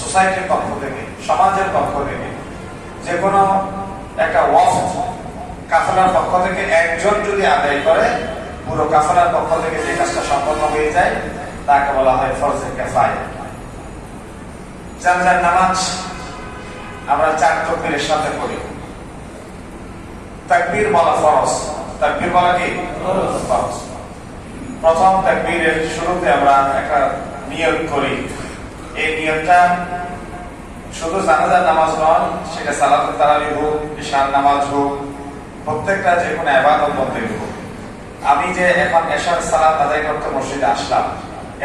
সোসাইটির পক্ষ থেকে, সমাজের পক্ষ থেকে, যে কোনো একটা ওয়াফ কাফেলার পক্ষ থেকে একজন যদি আদায় করে, পুরো কাফেলার পক্ষ থেকে যে কাজটা সম্পন্ন হয়ে যায়, তাকে বলা হয় ফরজে কেফায় জানজার নামাজ আমরা চার তকবীরের সাথে পড়ি। তাকবীর বলা ফরজ। তাকবীর বলা কি? ফরজ। প্রথম তাকবীরের শুরুতে আমরা একটা নিয়োগ করি। এই নিয়তটা শুধু জানাজার নামাজ নয় সেটা সালাত তারাবি হোক ঈশান নামাজ হোক প্রত্যেকটা যে কোনো আবাদত মধ্যে হোক। আমি যে এখন এশার সালাত আদায় করতে মসজিদে আসলাম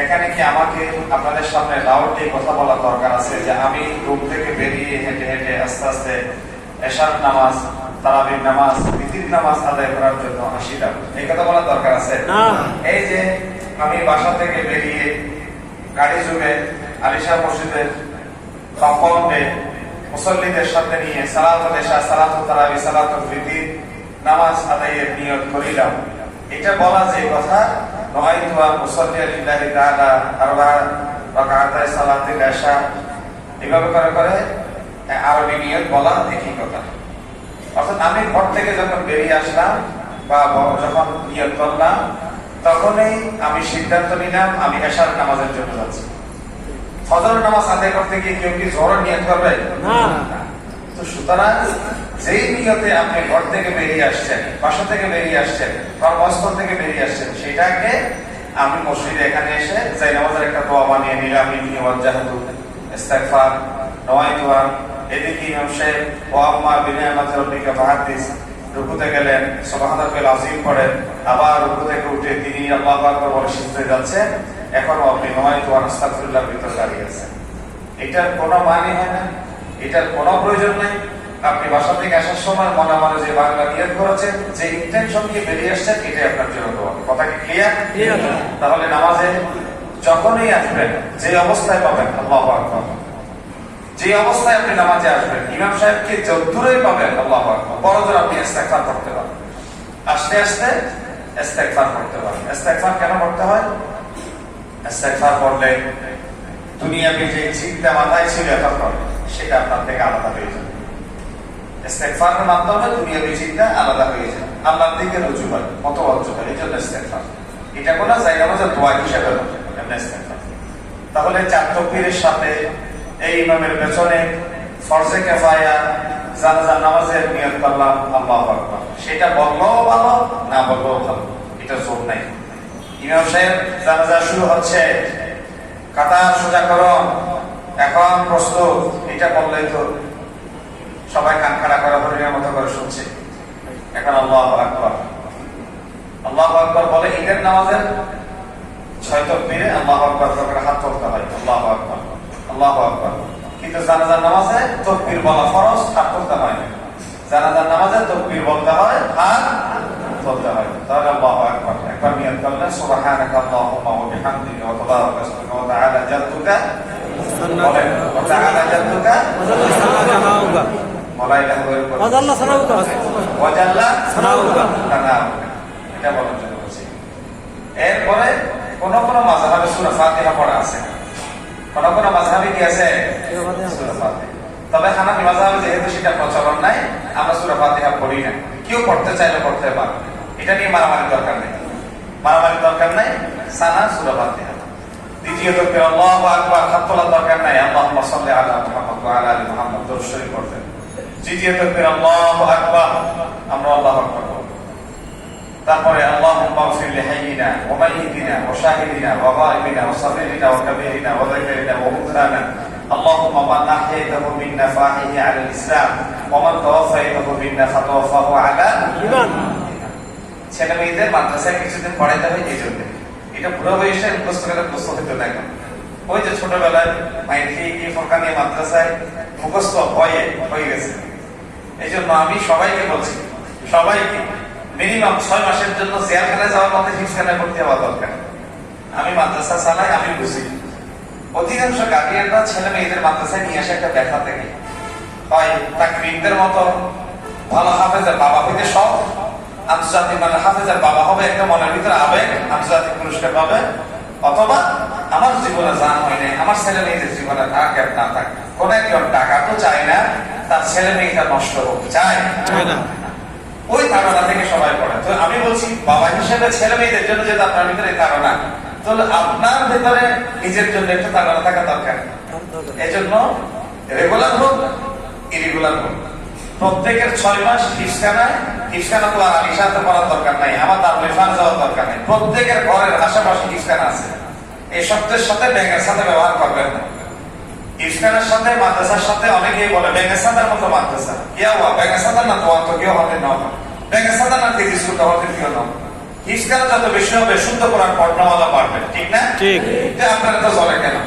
এখানে কি আমাকে আপনাদের সামনে লাউডলি কথা বলা দরকার আছে যে আমি রুম থেকে বেরিয়ে হেঁটে হেঁটে আস্তে আস্তে এশার নামাজ তারাবির নামাজ বিতির নামাজ আদায় করার জন্য আসিলাম এই কথা বলার দরকার আছে? এই যে আমি বাসা থেকে বেরিয়ে গাড়ি যুগে আলিশা মসজিদের কম্পাউন্ডে মুসল্লিদের সাথে নিয়ে সালাতুল তারাবি সালাতুল ফিতির নামাজ আদায়ের নিয়ত করিলাম। এটা বলা যে কথা নয়তো মুসল্লি লিল্লাহি তাআলা আরবা এশা এভাবে করে করে আরবি নিয়ত বলা একই কথা। অর্থাৎ আমি ঘর থেকে যখন বেরিয়ে আসলাম বা যখন নিয়ত করলাম, তখনই আমি সিদ্ধান্ত নিলাম আমি এশার নামাজের জন্য যাচ্ছি। ফজর নামাজ আদায় করতে গিয়ে কেউ কি জোহরের নিয়ত করবে? তো সুতরাং যেই নিয়তে আপনি ঘর থেকে বেরিয়ে আসছেন বাসা থেকে বেরিয়ে আসছেন কর্মস্থল থেকে বেরিয়ে আসছেন সেটাকে আমি মসজিদে এখানে এসে যাই নামাজের একটা দোয়া বানিয়ে নিলাম ইনি ওয়াজ্জাহাতু ইস্তিগফার নওয়াইতুয়া এদিকে ইমাম সাহেব ওয়া আম্মা বিনিয়ামাতি রাব্বিকা ফাহাদিস। রুকুতে গেলেন সুবহানাল্লাহিল আযীম পড়েন। আবার রুকু থেকে উঠে তিনি আল্লাহু আকবার বলে সিজদায় যাচ্ছেন। এখন আপনি নওয়াইতুয়া আস্তাগফিরুল্লাহ ভিতর দাঁড়িয়ে আছেন। এটার কোনো মানে হয় না এটার কোনো প্রয়োজন নাই। আপনি বাসা থেকে আসার সময় মনে মনে যে বাংলা নিয়ত করেছেন যে ইন্টেনশন নিয়ে বেরিয়ে আসছেন এটাই আপনার জন্য দেওয়া কথা কি ক্লিয়ার তাহলে নামাজে যখনই আসবেন যে অবস্থায় পাবেন আল্লাহ আকবার। যে অবস্থায় আপনি নামাজে আসবেন ইমাম সাহেবকে যদ্দূরেই পাবেন আল্লাহ আকবার। বড় জোর আপনি ইস্তেগফার করতে পারেন। আস্তে আস্তে ইস্তেগফার করতে পারেন। ইস্তেগফার কেন করতে হয়? ইস্তেগফার করলে দুনিয়াবি যে চিন্তা মাথায় ছিল এতক্ষণ, সেটা আপনার থেকে আলাদা হয়ে যাবে। মাধ্যমে দুনিয়াবি চিন্তা আলাদা হয়ে আল্লাহর দিকে রুজু হয় হয় এই জন্য এটা মাঝে দোয়া হিসেবে তাহলে চার তকবীরের সাথে এই ইমামের পেছনে ফরজে কেফায়া, জানাজা, নামাজের করলাম আল্লাহু সেটা বললেও ভালো, না বললেও ভালো। এটা জোর নাই। এখন প্রস্তুত। এটা বললেই তো সবাই কান খাড়া করা, হরিণের শুনছে। এখন আল্লাহ আকবর। বলে ঈদের নামাজের ছয় তকবীরে আল্লাহ হাত তুলতে হয়। আল্লাহ আকবর। আল্লাহ আকবর। কিন্তু জানাজার নামাজে তকবীর বলা ফরজ, হাত তুলতে হয় জানাজার নামাজে তকবীর বলতে হয়, হাত তুলতে হয়। তাহলে আল্লাহ নিয়ত করলে সুবহানাকা আল্লাহুম্মা ওয়া বিহামদিকা ওয়া তাবারাকা ইসমুকা ওয়া তাআলা জাদ্দুকা বলেন ওয়া তাআলা জাদ্দুকা وجل ثناؤك মলাই লাহুয়ের উপর وجل ثناؤك ওয়াজাল্লা ثناؤك তানাউকা। এটা বলার জন্য বলছি এরপরে কোন কোন মাযহাবে সূরা ফাতিহা পড়া আছে কোন কোন মাযহাবে কি আছে সূরা ফাতিহা। সূরা ফাতিহা তবে হানাফি মাযহাবে যেহেতু সেটা প্রচলন নাই আমরা সূরা ফাতিহা পড়ি না কেউ পড়তে চাইলে পড়তে পারে এটা নিয়ে মারামারি দরকার নেই মারামারি দরকার নাই সানা সূরা ফাতিহা দ্বিতীয়ত কে আল্লাহু আকবার হাত তোলার দরকার নাই আল্লাহুম্মা সাল্লি আলা মুহাম্মদ ওয়া আলা আলি মুহাম্মদ দরুদ শরীফ পড়বেন তৃতীয়ত কে আল্লাহু আকবার আমরা আল্লাহু আকবার বলবো তারপরে আল্লাহুম্মা গফির লিহাইয়িনা ওয়া মাইয়িতিনা ওয়া শাহিদিনা ওয়া গায়িবিনা ওয়া সাগীরিনা ওয়া কাবীরিনা ওয়া যাকিরিনা ওয়া উনসানা اللهم من أحييته منا فأحيه على الإسلام ومن توفيته منا فتوفاه على ইমান ছেলে মেয়েদের মাদ্রাসায় কিছুদিন পড়াইতে হয় এই জন্য। এটা পুরো বয়সে মুখস্থ হইতে না এখন। ওই যে ছোটবেলায় গিয়ে নিয়ে মাদ্রাসায় মুখস্থ হয়ে গেছে। এই জন্য আমি সবাইকে বলছি, সবাইকে মিনিমাম ছয় মাসের জন্য যাওয়ার হওয়া দরকার। আমি মাদ্রাসা চালাই, আমি বুঝি। অধিকাংশ গার্ডিয়ানরা ছেলে মেয়েদের মাদ্রাসায় নিয়ে আসে একটা ব্যথা থেকে হয় তাকরিমদের মতো ভালো হাফেজের বাবা হইতে সব আন্তর্জাতিক মানে হাফেজের বাবা হবে একটা মনের ভিতরে আবেগ আন্তর্জাতিক পুরস্কার পাবে। অথবা আমার জীবনে যা হয় নাই আমার ছেলে মেয়েদের জীবনে থাক আর না থাক। কোন একজন টাকা তো চায় না তার ছেলে মেয়েটা নষ্ট হোক চায়। চায় ওই ধারণা থেকে সবাই পড়ে। তো আমি বলছি বাবা হিসেবে ছেলে মেয়েদের জন্য যদি আপনার ভিতরে এই ধারণা তাহলে আপনার ভেতরে নিজের জন্য একটু ধারণা থাকা দরকার। এই জন্য রেগুলার হোক ইরেগুলার হোক। প্রত্যেকের ছয় মাস টিপসখানা টিপসখানা তো আর আলিশাতে পড়ার দরকার নাই আমার তার রেফার যাওয়ার দরকার নেই। প্রত্যেকের ঘরের আশেপাশে টিপসখানা আছে। এই শব্দের সাথে ব্যাংকের সাথে ব্যবহার করবেন না। সাথে মাদ্রাসার সাথে অনেকেই বলে বেঙ্গাসাদার মতো মাদ্রাসা। কিয়া হুয়া বেঙ্গাসাদার না তো অন্ত কেউ হবে না। বেঙ্গাসাদার না থেকে স্কুল হতে কেউ না। ইফকান যত বেশি হবে শুদ্ধ করার পড়নাওয়ালা পারবেন ঠিক না? ঠিক। আপনারা তো চলে কেন?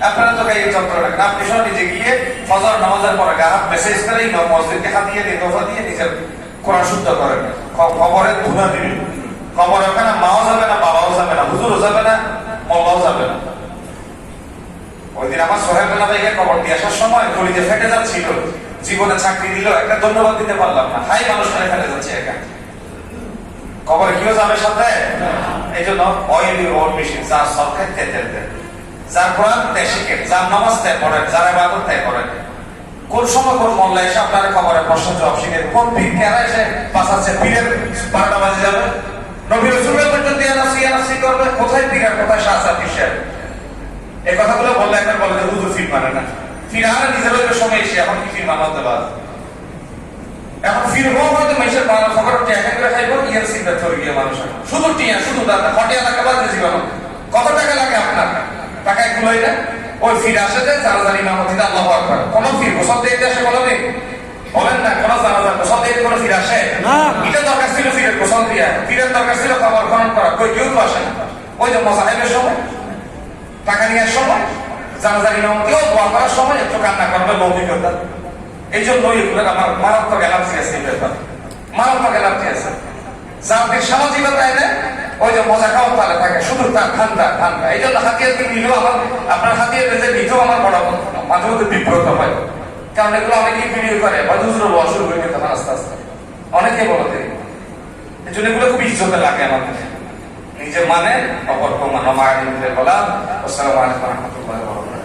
আপনারা তো গাইয়ে যন্ত্র রাখেন। আপনি সব নিজে গিয়ে ফজর নামাজের পরে গাহাত মেসেজ করে ইমাম মসজিদকে হাত দিয়ে দিয়ে দফা দিয়ে নিজের কোরআন শুদ্ধ করেন। খ- খবরে ধুনা দিবেন খবর ওখানে মাও যাবে না, বাবাও যাবে না, হুজুরও যাবে না মোল্লাও যাবে না। ওই দিন আমার সোহেব না ভাইকে খবর দিয়ে আসার সময় গলিতে ফেটে যাচ্ছিল। জীবনে চাকরি দিল একটা ধন্যবাদ দিতে পারলাম না। হাই, মানুষ মেরে ফেলে যাচ্ছে একা। খবরে কেউ যাবে সাথে? এই জন্য অয়েলি ওর মেশিন যার সরকার তেতের দেন যার কোরআন তে শিখেন যার নামাজ তে পড়েন, যার ইবাদত তে করেন। কোন সময় কোন এসে আপনার প্রশ্ন জবাব শিখেন কোন পীর কেরা এসে পীরের বারোটা বাজে যাবে? পর্যন্ত করবে, কোথায় এই কথাগুলো বললে একবার বলে যে হুজুর ফির মানে না। ফির আর নিজের সময় এসে এখন কি ফির মানাতে পারে? এখন ফির হয়তো মেশের বাংলা খবর খাইব, ইয়ার চলে গিয়ে শুধু টিয়া, শুধু দাদা বাদ জীবন। কত টাকা লাগে আপনার? টাকা এগুলোই না ওই ফির আসে যে যারা জানি না আল্লাহ আকবার। কোন ফির গোসল দিয়ে আসে বলো নেই বলেন না কোন জানা যান গোসল দিয়ে কোন ফির আসে? এটা দরকার ছিল ফিরের গোসল দিয়া। ফিরের দরকার ছিল খবর খনন করা। কই কেউ তো আসে ওই যে মজাহেবের সময় টাকা নেওয়ার সময় জানাজানি নামতেও দোয়া করার সময় একটু কান্না করবে লৌকিকতা এই জন্য এগুলোর আমার মারাত্মক অ্যালার্জি আছে এই ব্যাপারে। মারাত্মক অ্যালার্জি আছে। যাদের সামাজিকতা এনে ওই যে মজা খাওয়া তালে থাকে, শুধু তার ঠান্ডা ঠান্ডা এই জন্য হাতিয়ারকে নিলেও আমার, আপনার হাতিয়ার যে নিতেও আমার বড় মাঝে মধ্যে বিব্রত হয়। কারণ এগুলো অনেকেই ভিডিও করে, বা দুজন অসুর হয়ে গেছে আস্তে আস্তে। অনেকে বলতে এই জন্য এগুলো খুব ইজ্জতে লাগে আমাদের নিজে মানে অপর মানে মায়ের বলা। আসসালামু আলাইকুম রহমতুল্লাহ